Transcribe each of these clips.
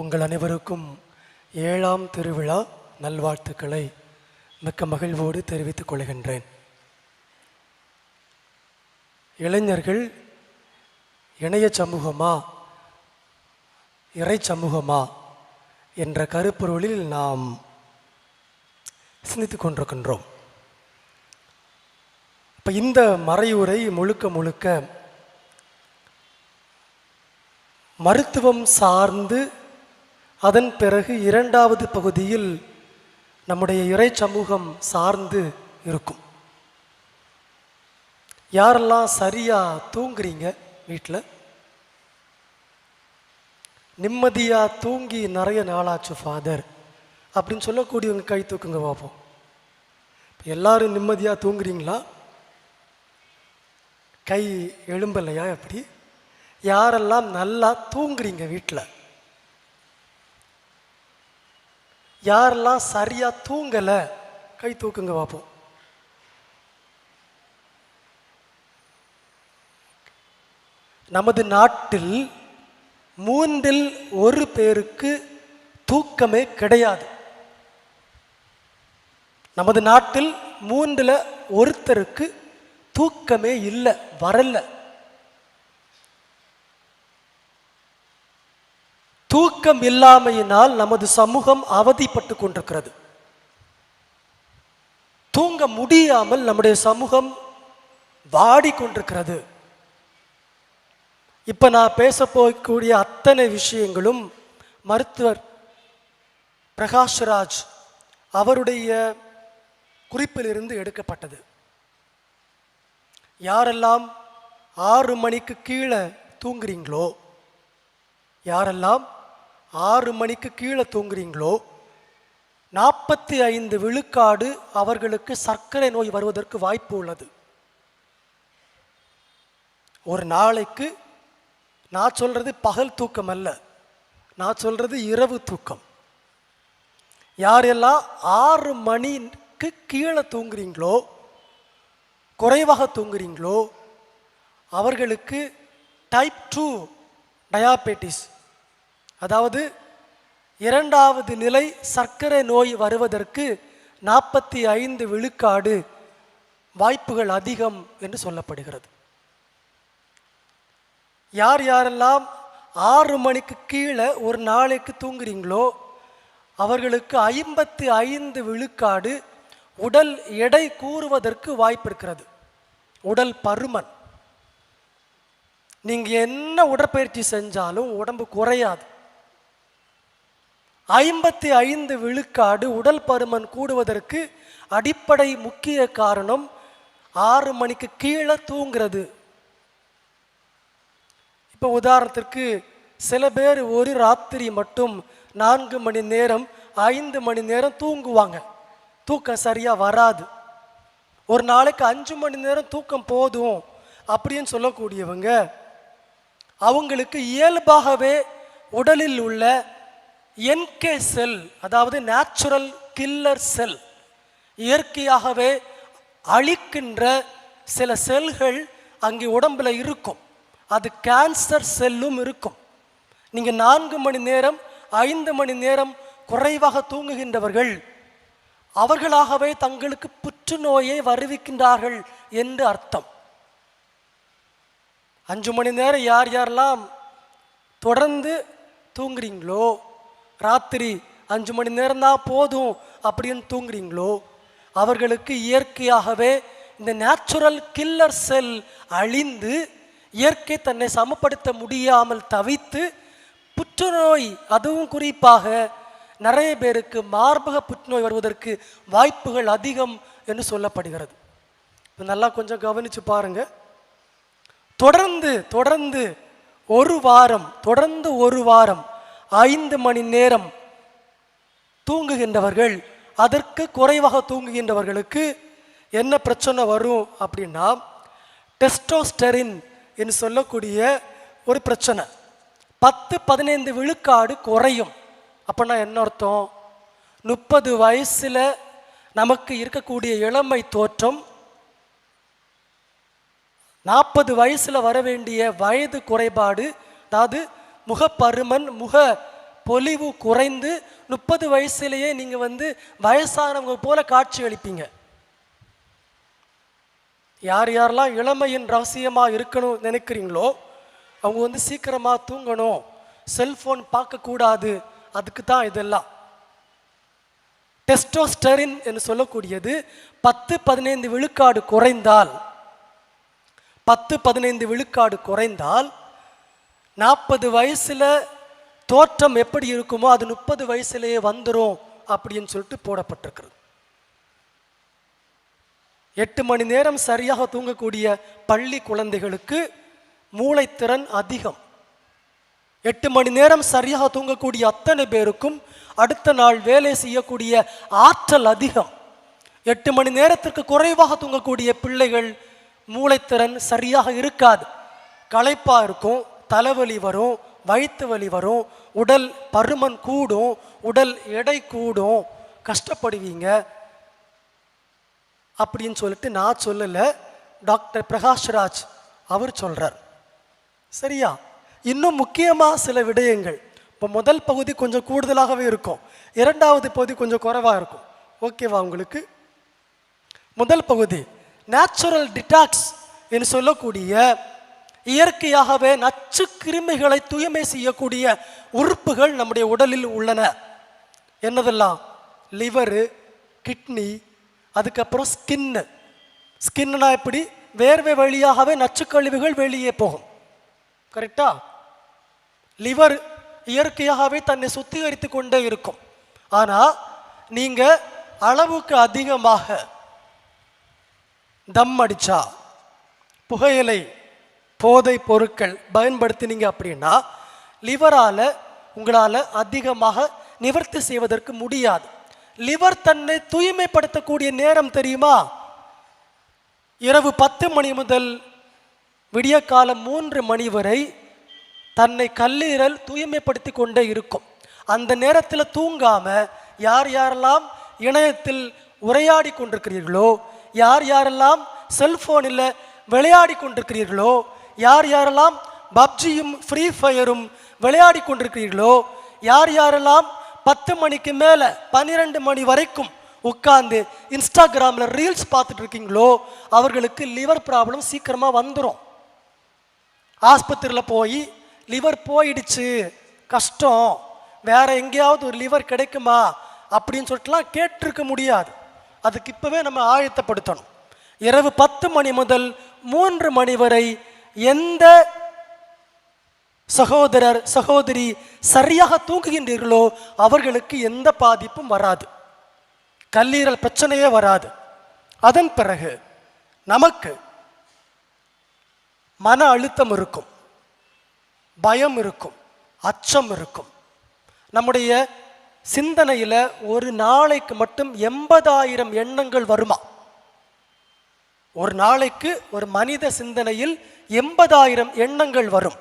உங்கள் அனைவருக்கும் ஏழாம் திருவிழா நல்வாழ்த்துக்களை மிக்க மகிழ்வோடு தெரிவித்துக் கொள்கின்றேன். இளைஞர்கள் இணைய சமூகமா இறை சமூகமா என்ற கருப்பொருளில் நாம் சிந்தித்து கொண்டிருக்கின்றோம். இப்போ இந்த மறையுரை முழுக்க முழுக்க மருத்துவம் சார்ந்து அதன் பிறகு இரண்டாவது பகுதியில் நம்முடைய இறை சமூகம் சார்ந்து இருக்கும். யாரெல்லாம் சரியாக தூங்குறீங்க வீட்டில் நிம்மதியாக தூங்கி நிறைய நாளாச்சு ஃபாதர் அப்படின்னு சொல்லக்கூடியவங்க கை தூக்குங்க பார்ப்போம். எல்லாரும் நிம்மதியாக தூங்குறீங்களா? கை எழும்பலையா எப்படி? யாரெல்லாம் நல்லா தூங்குறீங்க வீட்டில் யாரெல்லாம் சரியா தூங்கலை கை தூக்குங்க பார்ப்போம் நமது நாட்டில் மூன்றில் ஒரு பேருக்கு தூக்கமே கிடையாது. நமது நாட்டில் மூன்றில் ஒருத்தருக்கு தூக்கமே இல்லை வரல. தூக்கம் இல்லாமையினால் நமது சமூகம் அவதிப்பட்டு கொண்டிருக்கிறது. தூங்க முடியாமல் நம்முடைய சமூகம் வாடிக்கொண்டிருக்கிறது இப்ப நான் பேச போகக்கூடிய அத்தனை விஷயங்களும் மருத்துவர் பிரகாஷ்ராஜ் அவருடைய குறிப்பிலிருந்து எடுக்கப்பட்டது. யாரெல்லாம் ஆறு மணிக்கு கீழே தூங்குறீங்களோ யாரெல்லாம் ஆறு மணிக்கு கீழே தூங்குறீங்களோ? நாற்பத்தி ஐந்து விழுக்காடு அவர்களுக்கு சர்க்கரை நோய் வருவதற்கு வாய்ப்பு உள்ளது. ஒரு நாளைக்கு நான் சொல்கிறது பகல் தூக்கம் அல்ல. நான் சொல்கிறது இரவு தூக்கம். யாரெல்லாம் ஆறு மணிக்கு கீழே தூங்குறீங்களோ குறைவாக தூங்குறீங்களோ அவர்களுக்கு டைப் டூ டயாபெட்டிஸ் அதாவது இரண்டாவது நிலை சர்க்கரை நோய் வருவதற்கு நாற்பத்தி ஐந்து விழுக்காடு வாய்ப்புகள் அதிகம் என்று சொல்லப்படுகிறது. யார் யாரெல்லாம் ஆறு மணிக்கு கீழே ஒரு நாளைக்கு தூங்குறீங்களோ அவர்களுக்கு ஐம்பத்தி ஐந்து விழுக்காடு உடல் எடை கூறுவதற்கு வாய்ப்பு இருக்கிறது உடல் பருமன். நீங்கள் என்ன உடற்பயிற்சி செஞ்சாலும் உடம்பு குறையாது. ஐம்பத்தி ஐந்து விழுக்காடு உடல் பருமன் கூடுவதற்கு அடிப்படை முக்கிய காரணம் ஆறு மணிக்கு கீழே தூங்குறது. இப்போ உதாரணத்திற்கு சில பேர் ஒரு ராத்திரி மட்டும் நான்கு மணி நேரம் ஐந்து மணி நேரம் தூங்குவாங்க. தூக்கம் சரியாக வராது. ஒரு நாளைக்கு அஞ்சு மணி நேரம் தூக்கம் போதும் அப்படின்னு சொல்லக்கூடியவங்க அவங்களுக்கு இயல்பாகவே உடலில் உள்ள என்கே செல் அதாவது நேச்சுரல் கில்லர் செல் இயற்கையாகவே அழிக்கின்ற சில செல்கள் அங்கே உடம்பில் இருக்கும். அது கேன்சர் செல்லும் இருக்கும். நீங்கள் நான்கு மணி நேரம் ஐந்து மணி நேரம் குறைவாக தூங்குகின்றவர்கள் அவர்களாகவே தங்களுக்கு புற்றுநோயை வருவிக்கின்றார்கள் என்று அர்த்தம். அஞ்சு மணி நேரம் யார் யாரெல்லாம் தொடர்ந்து தூங்குறீங்களோ ராத்திரி அஞ்சு மணி நேரம் தான் போதும் அப்படின்னு தூங்குறீங்களோ? அவர்களுக்கு இயற்கையாகவே இந்த நேச்சுரல் கில்லர் செல் அழிந்து இயற்கை தன்னை சமப்படுத்த முடியாமல் தவித்து புற்றுநோய் அதுவும் குறிப்பாக நிறைய பேருக்கு மார்பக புற்றுநோய் வருவதற்கு வாய்ப்புகள் அதிகம் என்று சொல்லப்படுகிறது. நல்லா கொஞ்சம் கவனிச்சு பாருங்க. தொடர்ந்து தொடர்ந்து ஒரு வாரம் தொடர்ந்து ஒரு வாரம் ஐந்து மணி நேரம் தூங்குகின்றவர்கள் அதற்கு குறைவாக தூங்குகின்றவர்களுக்கு என்ன பிரச்சனை வரும் அப்படின்னா டெஸ்டோஸ்டெரின் என்று சொல்லக்கூடிய ஒரு பிரச்சனை. பத்து பதினைந்து விழுக்காடு குறையும். அப்படின்னா என்ன அர்த்தம்? முப்பது வயசுல நமக்கு இருக்கக்கூடிய இளமை தோற்றம் நாற்பது வயசுல வர வேண்டிய வயது குறைபாடு அதாவது முகப்பருமன் முக பொலிவு குறைந்து முப்பது வயசுலேயே நீங்கள் வந்து வயசானவங்க போல காட்சி அளிப்பீங்க. யார் யாரெல்லாம் இளமையின் ரகசியமாக இருக்கணும் நினைக்கிறீங்களோ அவங்க வந்து சீக்கிரமாக தூங்கணும். செல்ஃபோன் பார்க்கக்கூடாது அதுக்கு தான் இதெல்லாம். டெஸ்டோஸ்டரின் என்று சொல்லக்கூடியது பத்து பதினைந்து விழுக்காடு குறைந்தால் பத்து பதினைந்து விழுக்காடு குறைந்தால் நாற்பது வயசில் தோற்றம் எப்படி இருக்குமோ அது முப்பது வயசுலேயே வந்துடும் அப்படின்னு சொல்லிட்டு போடப்பட்டிருக்கிறது. எட்டு மணி நேரம் சரியாக தூங்கக்கூடிய பள்ளி குழந்தைகளுக்கு மூளைத்திறன் அதிகம். எட்டு மணி நேரம் சரியாக தூங்கக்கூடிய அத்தனை பேருக்கும் அடுத்த நாள் வேலை செய்யக்கூடிய ஆற்றல் அதிகம். எட்டு மணி நேரத்திற்கு குறைவாக தூங்கக்கூடிய பிள்ளைகள் மூளைத்திறன் சரியாக இருக்காது. களைப்பாக இருக்கும். தலைவலி வரும் வயிற்று வலி வரும் உடல் பருமன் கூடும் உடல் எடை கூடும். கஷ்டப்படுவீங்க. அப்படின்னு சொல்லிட்டு நான் சொல்லலை. டாக்டர் பிரகாஷ்ராஜ் அவர் சொல்கிறார் சரியா? இன்னும் முக்கியமாக சில விடயங்கள். இப்போ முதல் பகுதி கொஞ்சம் கூடுதலாகவே இருக்கும். இரண்டாவது பகுதி கொஞ்சம் குறைவாக இருக்கும். ஓகேவா உங்களுக்கு? முதல் பகுதி நேச்சுரல் டிடாக்ஸ் என்று சொல்லக்கூடிய இயற்கையாகவே நச்சு கிருமிகளை தூய்மை செய்யக்கூடிய உறுப்புகள் நம்முடைய உடலில் உள்ளன. என்னதெல்லாம்? லிவரு கிட்னி அதுக்கப்புறம் ஸ்கின்னு ஸ்கின்னுனா எப்படி? வேர்வை வழியாகவே நச்சுக்கழிவுகள் வெளியே போகும். கரெக்டா லிவர் இயற்கையாகவே தன்னை சுத்திகரித்து கொண்டே இருக்கும். ஆனால் நீங்கள் அளவுக்கு அதிகமாக தம் அடிச்சா புகையிலை போதை பொருட்கள் பயன்படுத்தினீங்க அப்படின்னா லிவரால் உங்களால் அதிகமாக நிவர்த்தி செய்வதற்கு முடியாது. லிவர் தன்னை தூய்மைப்படுத்தக்கூடிய நேரம் தெரியுமா? இரவு பத்து மணி முதல் விடியற்காலம் மூன்று மணி வரை தன்னை கல்லீரல் தூய்மைப்படுத்தி கொண்டே இருக்கும். அந்த நேரத்தில் தூங்காம யார் யாரெல்லாம் இணையத்தில் உரையாடி கொண்டிருக்கிறீர்களோ யார் யாரெல்லாம் செல்ஃபோனில் விளையாடி கொண்டிருக்கிறீர்களோ யார் யாரெல்லாம் பப்ஜியும் ஃப்ரீ ஃபயரும் விளையாடி கொண்டிருக்கிறீர்களோ யார் யாரெல்லாம் பத்து மணிக்கு மேலே பன்னிரெண்டு மணி வரைக்கும் உட்கார்ந்து இன்ஸ்டாகிராமில் ரீல்ஸ் பார்த்துட்டு இருக்கீங்களோ அவர்களுக்கு லிவர் ப்ராப்ளம் சீக்கிரமாக வந்துடும் ஆஸ்பத்திரியில் போய் லிவர் போயிடுச்சு. கஷ்டம். வேற எங்கேயாவது ஒரு லிவர் கிடைக்குமா அப்படின்னு சொல்லிட்டுலாம் கேட்டிருக்க முடியாது. அதுக்கு இப்போவே நம்ம ஆயத்தப்படுத்தணும். இரவு பத்து மணி முதல் மூன்று மணி வரை எந்த சகோதரர் சகோதரி சரியாக தூங்குகின்றீர்களோ அவர்களுக்கு எந்த பாதிப்பும் வராது. கல்லீரல் பிரச்சனையே வராது. அதன் பிறகு நமக்கு மன அழுத்தம் இருக்கும். பயம் இருக்கும். அச்சம் இருக்கும். நம்முடைய சிந்தனையில் ஒரு நாளைக்கு மட்டும் எண்பதாயிரம் எண்ணங்கள் வருமா? ஒரு நாளைக்கு ஒரு மனித சிந்தனையில் எண்பதாயிரம் எண்ணங்கள் வரும்.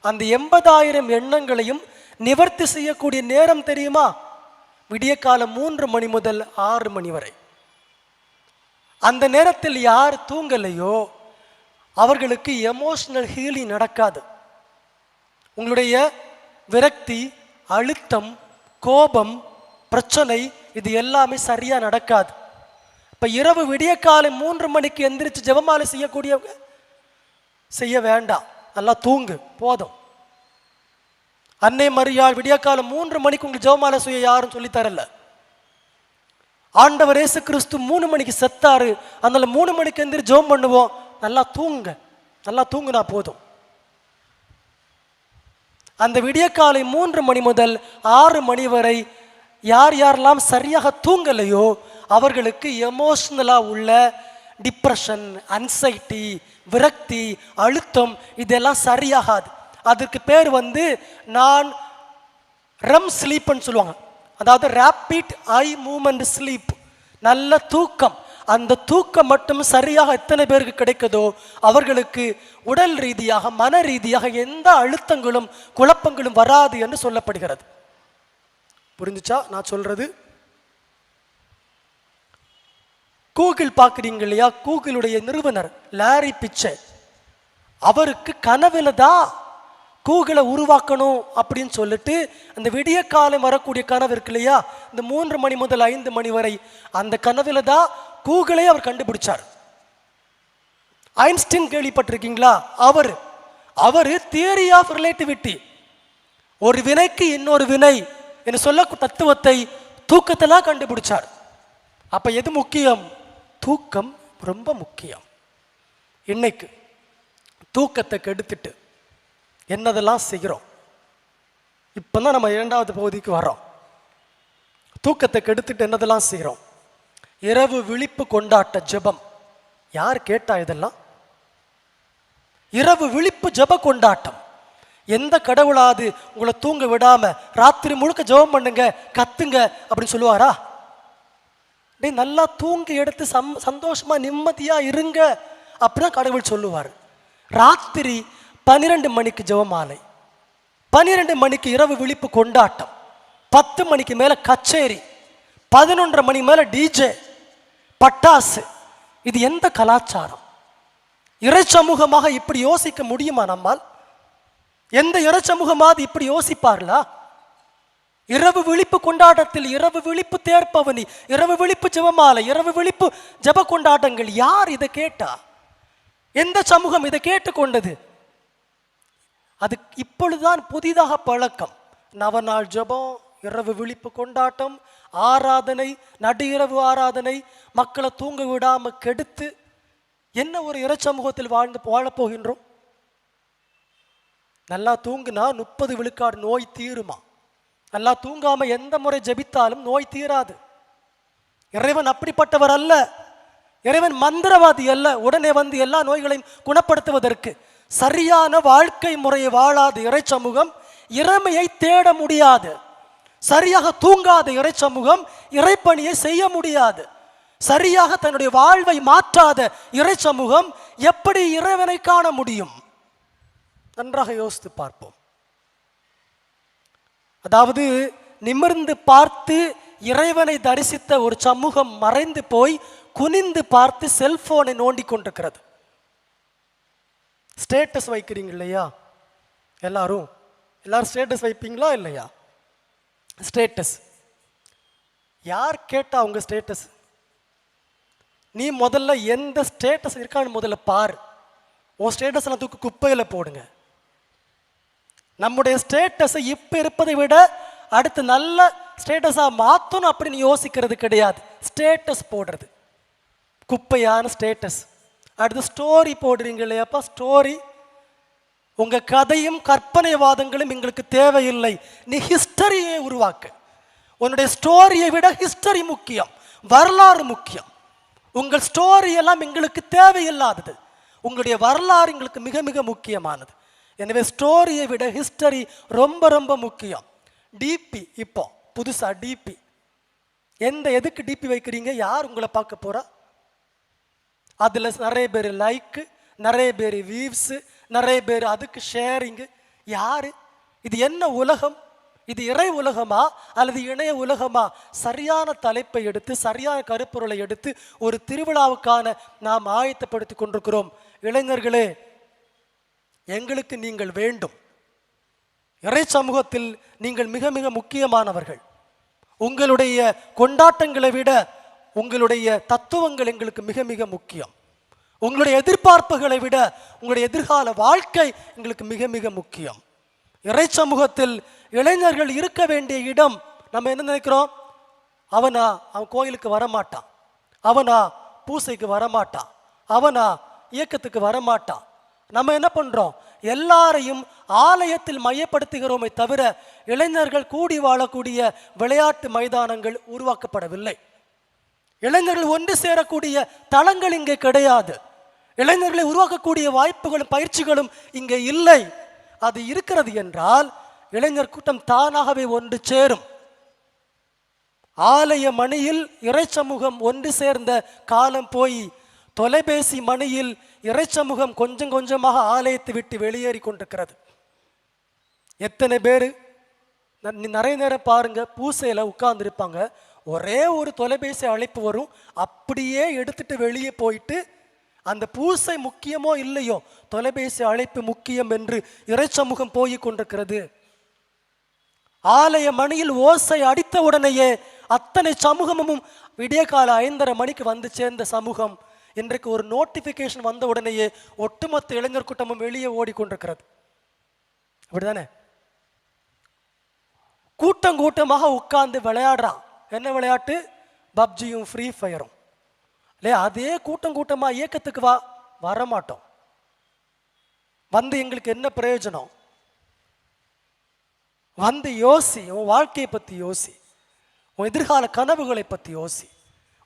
அந்த எண்பதாயிரம் எண்ணங்களையும் நிவர்த்தி செய்யக்கூடிய நேரம் தெரியுமா? விடிய காலம் மூன்று மணி முதல் ஆறு மணி வரை. அந்த நேரத்தில் யார் தூங்கலையோ அவர்களுக்கு எமோஷனல் ஹீலிங் நடக்காது. உங்களுடைய விரக்தி அழுத்தம் கோபம் பிரச்சனை இது எல்லாமே சரியாக நடக்காது. இப்போ இரவு விடிய காலை மூன்று மணிக்கு எந்திரிச்சு ஜெபமாலை செய்யக்கூடியவங்க? செய்ய வேண்டாம். நல்லா தூங்கு போதும். அன்னை மரியாள் விடியக்காலம் மூன்று மணிக்கு உங்களுக்கு ஜெபமாலை செய்ய யாரும் சொல்லித்தரல. ஆண்டவர் இயேசு கிறிஸ்து மூணு மணிக்கு செத்தாரு. அதனால மூணு மணிக்கு எந்திரி ஜெபம் பண்ணுவோம். நல்லா தூங்குங்க நல்லா தூங்குனா போதும். அந்த விடியற்காலை மூன்று மணி முதல் ஆறு மணி வரை யார் யாரெல்லாம் சரியாக தூங்கலையோ அவர்களுக்கு எமோஷ்னலாக உள்ள டிப்ரெஷன் அன்சைட்டி விரக்தி அழுத்தம் இதெல்லாம் சரியாகாது. அதுக்கு பேர் வந்து நான் ரெம் ஸ்லீப்னு சொல்லுவாங்க. அதாவது ரேப்பிட் ஐ மூமெண்ட் ஸ்லீப் நல்ல தூக்கம். அந்த தூக்கம் மட்டும் சரியாக எத்தனை பேருக்கு கிடைக்குதோ அவர்களுக்கு உடல் ரீதியாக மன ரீதியாக எந்த அழுத்தங்களும் குழப்பங்களும் வராது என்று சொல்லப்படுகிறது. புரிஞ்சுச்சா? நான் சொல்கிறது கூகுள் பார்க்குறீங்க இல்லையா? கூகுளுடைய நிறுவனர் லாரி பிச்சை. அவருக்கு கனவுல தான் கூகுளை உருவாக்கணும் அப்படின்னு சொல்லிட்டு அந்த விடிய காலம் வரக்கூடிய கனவு இருக்கு இல்லையா? இந்த மூன்று மணி முதல் ஐந்து மணி வரை அந்த கனவுல தான் கூகுளை அவர் கண்டுபிடிச்சார். ஐன்ஸ்டீன் கேள்விப்பட்டிருக்கீங்களா? அவர் அவர் தியரி ஆஃப் ரிலேட்டிவிட்டி ஒரு வினைக்கு இன்னொரு வினை என்று சொல்ல தத்துவத்தை தூக்கத்தெல்லாம் கண்டுபிடிச்சார். அப்போ எது முக்கியம்? தூக்கம் ரொம்ப முக்கியம். இன்னைக்கு தூக்கத்தை கெடுத்துட்டு என்னதெல்லாம் செய்கிறோம் இப்போ தான் நம்ம இரண்டாவது பகுதிக்கு வரோம் தூக்கத்தை கெடுத்துட்டு என்னதெல்லாம் செய்கிறோம் இரவு விழிப்பு கொண்டாட்ட ஜெபம். யார் கேட்டா இதெல்லாம்? இரவு விழிப்பு ஜெப கொண்டாட்டம். எந்த கடவுளாது உங்களை தூங்க விடாம ராத்திரி முழுக்க ஜெபம் பண்ணுங்க கத்துங்க அப்படின்னு சொல்லுவாரா? டேய் நல்லா தூங்கி எடுத்து சம் சந்தோஷமாக நிம்மதியாக இருங்க அப்படிதான் கடவுள் சொல்லுவார். ராத்திரி பன்னிரெண்டு மணிக்கு ஜெபமாலை. பன்னிரெண்டு மணிக்கு இரவு விழிப்பு கொண்டாட்டம். பத்து மணிக்கு மேலே கச்சேரி. பதினொன்றரை மணி மேலே டிஜே பட்டாசு. இது எந்த கலாச்சாரம்? இறை சமூகமாக இப்படி யோசிக்க முடியுமா நம்மால்? எந்த இறை சமூகமாவது இப்படி யோசிப்பார்களா? இரவு விழிப்பு கொண்டாட்டத்தில் இரவு விழிப்பு தேர்ப்பவனி இரவு விழிப்பு ஜெபமாலை இரவு விழிப்பு ஜெப கொண்டாட்டங்கள் யார் இதை கேட்டா? எந்த சமூகம் இதை கேட்டுக்கொண்டது? அது இப்பொழுதுதான் புதிதாக பழக்கம். நவநாள் ஜெபம் இரவு விழிப்பு கொண்டாட்டம் ஆராதனை நடு இரவு ஆராதனை மக்களை தூங்க விடாம கெடுத்து என்ன ஒரு இறை சமூகத்தில் வாழ்ந்து வாழப்போகின்றோம் நல்லா தூங்குனா முப்பது விழுக்காடு நோய் தீருமா? நல்லா தூங்காம எந்த முறை ஜெபித்தாலும் நோய் தீராது. இறைவன் அப்படிப்பட்டவர் அல்ல. இறைவன் மந்திரவாதி அல்ல. உடனே வந்து எல்லா நோய்களையும் குணப்படுத்துவதற்கு சரியான வாழ்க்கை முறையை வாழாத இறை சமூகம் இறைமையை தேட முடியாது. சரியாக தூங்காத இறை சமூகம் இறைப்பணியை செய்ய முடியாது. சரியாக தன்னுடைய வாழ்வை மாற்றாத இறை சமூகம் எப்படி இறைவனை காண முடியும்? நன்றாக யோசித்து பார்ப்போம். அதாவது நிமிர்ந்து பார்த்து இறைவனை தரிசித்த ஒரு சமூகம் மறைந்து போய் குனிந்து பார்த்து செல்போனை நோண்டி கொண்டிருக்கிறது. ஸ்டேட்டஸ் வைக்கிறீங்க இல்லையா? எல்லாரும்? எல்லாரும் ஸ்டேட்டஸ் வைப்பீங்களா இல்லையா? ஸ்டேட்டஸ். யார் கேட்டா அவங்க ஸ்டேட்டஸ்? நீ முதல்ல எந்த ஸ்டேட்டஸ் இருக்கான்னு முதல்ல பார். உன் ஸ்டேட்டஸ்லாம் தூக்கி குப்பையில் போடுங்க. நம்முடைய ஸ்டேட்டஸை இப்போ இருப்பதை விட அடுத்து நல்ல ஸ்டேட்டஸாக மாற்றணும் அப்படின்னு யோசிக்கிறது கிடையாது. ஸ்டேட்டஸ் போடுறது. குப்பையான ஸ்டேட்டஸ் அடுத்து ஸ்டோரி போடுறீங்க இல்லையாப்பா ஸ்டோரி உங்கள் கதையும் கற்பனைவாதங்களும் எங்களுக்கு தேவையில்லை. நீ ஹிஸ்டரியை உருவாக்கு. உன்னுடைய ஸ்டோரியை விட ஹிஸ்டரி முக்கியம். வரலாறு முக்கியம். உங்கள் ஸ்டோரி எல்லாம் எங்களுக்கு தேவையில்லாதது. உங்களுடைய வரலாறு எங்களுக்கு மிக மிக முக்கியமானது. எனவே ஸ்டோரியை விட ஹிஸ்டரி ரொம்ப ரொம்ப முக்கியம். டிபி இப்போ புதுசா டிபி எந்த எதுக்கு டிபி வைக்கிறீங்க? யார் உங்களை பார்க்க போறா? அதில் நிறைய பேர் லைக்கு நிறைய பேர் வியூவ்ஸு நிறைய பேர் அதுக்கு ஷேரிங்கு யாரு? இது என்ன உலகம்? இது இறை உலகமா? அல்லது இணைய உலகமா? சரியான தலைப்பை எடுத்து சரியான கருப்பொருளை எடுத்து ஒரு திருவிழாவுக்கான நாம் ஆயத்தப்படுத்தி கொண்டிருக்கிறோம். இளைஞர்களே எங்களுக்கு நீங்கள் வேண்டும். இறை சமூகத்தில் நீங்கள் மிக மிக முக்கியமானவர்கள். உங்களுடைய கொண்டாட்டங்களை விட உங்களுடைய தத்துவங்கள் எங்களுக்கு மிக மிக முக்கியம். உங்களுடைய எதிர்பார்ப்புகளை விட உங்களுடைய எதிர்கால வாழ்க்கை எங்களுக்கு மிக மிக முக்கியம். இறை சமூகத்தில் இளைஞர்கள் இருக்க வேண்டிய இடம் நம்ம என்ன நினைக்கிறோம்? அவனா அவன் கோயிலுக்கு வரமாட்டான். அவனா பூசைக்கு வரமாட்டான். அவனா இயக்கத்துக்கு வரமாட்டான். நம்ம என்ன பண்றோம்? எல்லாரையும் ஆலயத்தில் மையப்படுத்துகிறோமே தவிர இளைஞர்கள் கூடி வாழக்கூடிய விளையாட்டு மைதானங்கள் உருவாக்கப்படவில்லை. இளைஞர்கள் ஒன்று சேரக்கூடிய தளங்கள் இங்கே கிடையாது. இளைஞர்களை உருவாக்கக்கூடிய வாய்ப்புகளும் பயிற்சிகளும் இங்கே இல்லை. அது இருக்கிறது என்றால் இளைஞர் கூட்டம் தானாகவே ஒன்று சேரும். ஆலய மணியில் இறை சமூகம் ஒன்று சேர்ந்த காலம் போய் தொலைபேசி மணியில் இறை சமூகம் கொஞ்சம் கொஞ்சமாக ஆலயத்தை விட்டு வெளியேறி கொண்டிருக்கிறது. எத்தனை பேர்? நிறைய நேரம் பாருங்க பூசையில் உட்கார்ந்துருப்பாங்க. ஒரே ஒரு தொலைபேசி அழைப்பு வரும். அப்படியே எடுத்துட்டு வெளியே போயிட்டு அந்த பூசை முக்கியமோ இல்லையோ தொலைபேசி அழைப்பு முக்கியம் என்று இறைச்சமுகம் போய் கொண்டிருக்கிறது. ஆலய மணியில் ஓசை அடித்த உடனேயே அத்தனை சமூகமும் விடிய கால ஐந்தரை மணிக்கு வந்து சேர்ந்த சமூகம். இன்றைக்கு ஒரு நோட்டிபிகேஷன் வந்த உடனேயே ஒட்டுமொத்த இளைஞர் கூட்டமும் வெளியே ஓடிக்கொண்டிருக்கிறது. அப்படிதானே? கூட்டம் கூட்டமாக உட்கார்ந்து விளையாடுறான் என்ன விளையாட்டு? பப்ஜியும் ஃப்ரீ ஃபயரும் இல்லையா அதே கூட்டம் கூட்டமாக இயக்கத்துக்கு வா வரமாட்டோம். வந்து எங்களுக்கு என்ன பிரயோஜனம்? வந்து யோசி உன் வாழ்க்கையை பற்றி யோசி. உன் எதிர்கால கனவுகளை பற்றி யோசி.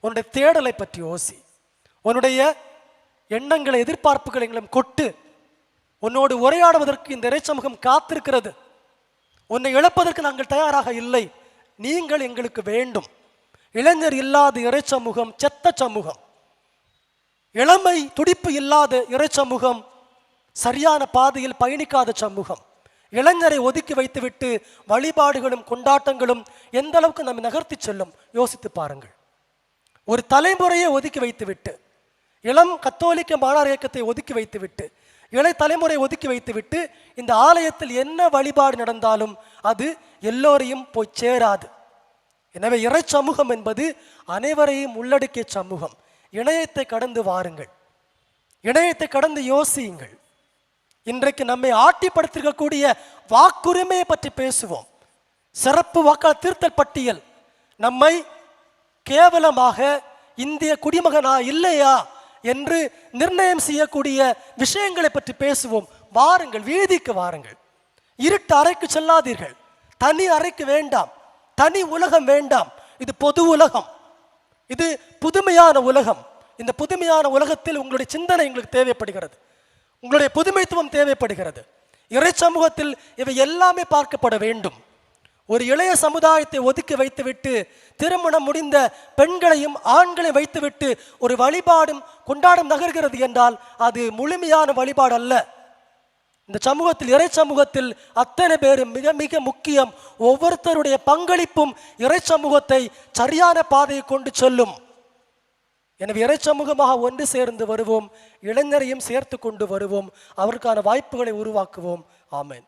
உன்னுடைய தேடலை பற்றி யோசி. உன்னுடைய எண்ணங்களை எதிர்பார்ப்புகளை எங்களும் கொட்டு. உன்னோடு உரையாடுவதற்கு இந்த இறைச்சமூகம் காத்திருக்கிறது. உன்னை இழப்பதற்கு நாங்கள் தயாராக இல்லை. நீங்கள் எங்களுக்கு வேண்டும். இளைஞர் இல்லாத இறைச்சமூகம் செத்த சமூகம். இளமை துடிப்பு இல்லாத இறைச்சமூகம் சரியான பாதையில் பயணிக்காத சமூகம். இளைஞரை ஒதுக்கி வைத்துவிட்டு வழிபாடுகளும் கொண்டாட்டங்களும் எந்த அளவுக்கு நம்மை நகர்த்தி செல்லும் யோசித்து பாருங்கள். ஒரு தலைமுறையை ஒதுக்கி வைத்துவிட்டு இளம் கத்தோலிக்க மாணவர் இயக்கத்தை ஒதுக்கி வைத்துவிட்டு இளை தலைமுறை ஒதுக்கி வைத்துவிட்டு இந்த ஆலயத்தில் என்ன வழிபாடு நடந்தாலும் அது எல்லோரையும் போய் சேராது. எனவே இறை சமூகம் என்பது அனைவரையும் உள்ளடக்கிய சமூகம். இணையத்தை கடந்து வாருங்கள். இணையத்தை கடந்து யோசியுங்கள். இன்றைக்கு நம்மை ஆட்டிப்படுத்திருக்கக்கூடிய வாக்குரிமையை பற்றி பேசுவோம். சிறப்பு வாக்காளர் திருத்தல் பட்டியல் நம்மை கேவலமாக இந்திய குடிமகனா இல்லையா என்று நிர்ணயம் செய்யக்கூடிய விஷயங்களை பற்றி பேசுவோம். வாருங்கள் வீதிக்கு வாருங்கள். இருட்டு அறைக்கு செல்லாதீர்கள். தனி அறைக்கு வேண்டாம். தனி உலகம் வேண்டாம். இது பொது உலகம். இது புதுமையான உலகம். இந்த புதுமையான உலகத்தில் உங்களுடைய சிந்தனை எங்களுக்கு தேவைப்படுகிறது. உங்களுடைய புதுமைத்துவம் தேவைப்படுகிறது. இறை சமூகத்தில் இவை எல்லாமே பார்க்கப்பட வேண்டும். ஒரு இளைய சமுதாயத்தை ஒதுக்கி வைத்துவிட்டு திருமணம் முடிந்த பெண்களையும் ஆண்களையும் வைத்துவிட்டு ஒரு வழிபாடும் கொண்டாடும் நகர்கிறது என்றால் அது முழுமையான வழிபாடு அல்ல. இந்த சமூகத்தில் இறை சமூகத்தில் அத்தனை பேரும் மிக மிக முக்கியம் ஒவ்வொருத்தருடைய பங்களிப்பும் இறை சமூகத்தை சரியான பாதையை கொண்டு செல்லும். எனவே இறை சமூகமாக ஒன்று சேர்ந்து வருவோம் இளைஞரையும் சேர்த்து கொண்டு வருவோம் அவருக்கான வாய்ப்புகளை உருவாக்குவோம். ஆமேன்.